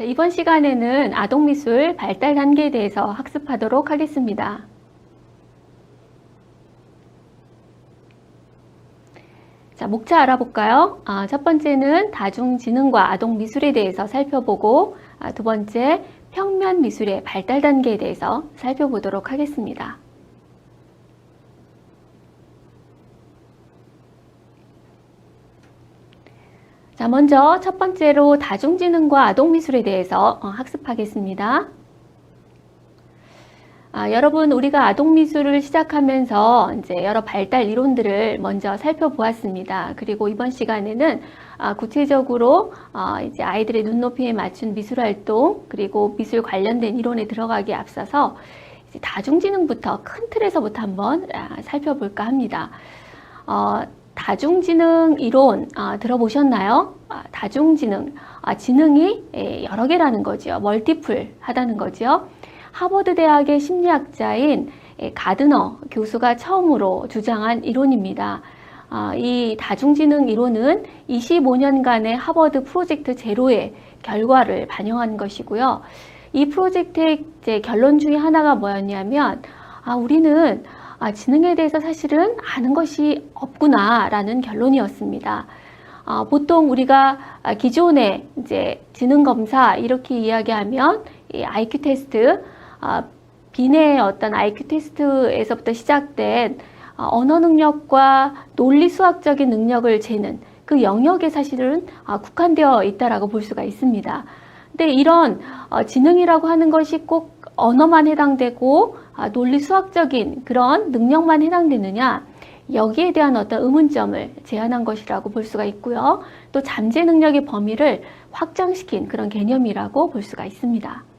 자, 이번 시간에는 아동미술 발달 단계에 대해서 학습하도록 하겠습니다. 자, 목차 알아볼까요? 아, 첫 번째는 다중지능과 아동미술에 대해서 살펴보고, 아, 두 번째, 평면미술의 발달 단계에 대해서 살펴보도록 하겠습니다. 자, 먼저 첫 번째로 다중지능과 아동미술에 대해서 어, 학습하겠습니다. 아, 여러분, 우리가 아동미술을 시작하면서 이제 여러 발달 이론들을 먼저 살펴보았습니다. 그리고 이번 시간에는 아, 구체적으로 어, 이제 아이들의 눈높이에 맞춘 미술 활동, 그리고 미술 관련된 이론에 들어가기에 앞서서 다중지능부터 큰 틀에서부터 한번 아, 살펴볼까 합니다. 어, 다중지능 이론 아, 들어보셨나요? 아, 다중지능, 아, 지능이 예, 여러 개라는 거죠. 멀티플 하다는 거죠. 하버드 대학의 심리학자인 예, 가드너 교수가 처음으로 주장한 이론입니다. 아, 이 다중지능 이론은 25년간의 하버드 프로젝트 제로의 결과를 반영한 것이고요. 이 프로젝트의 이제 결론 중에 하나가 뭐였냐면, 아, 우리는 아, 지능에 대해서 사실은 아는 것이 없구나라는 결론이었습니다. 아, 보통 우리가 아, 기존에 이제 지능 검사 이렇게 이야기하면 이 IQ 테스트, 아, 비내의 어떤 IQ 테스트에서부터 시작된 아, 언어 능력과 논리 수학적인 능력을 재는 그 영역에 사실은 아, 국한되어 있다라고 볼 수가 있습니다. 근데 이런 어, 지능이라고 하는 것이 꼭 언어만 해당되고 아, 논리 수학적인 그런 능력만 해당되느냐 여기에 대한 어떤 의문점을 제안한 것이라고 볼 수가 있고요. 또 잠재 능력의 범위를 확장시킨 그런 개념이라고 볼 수가 있습니다.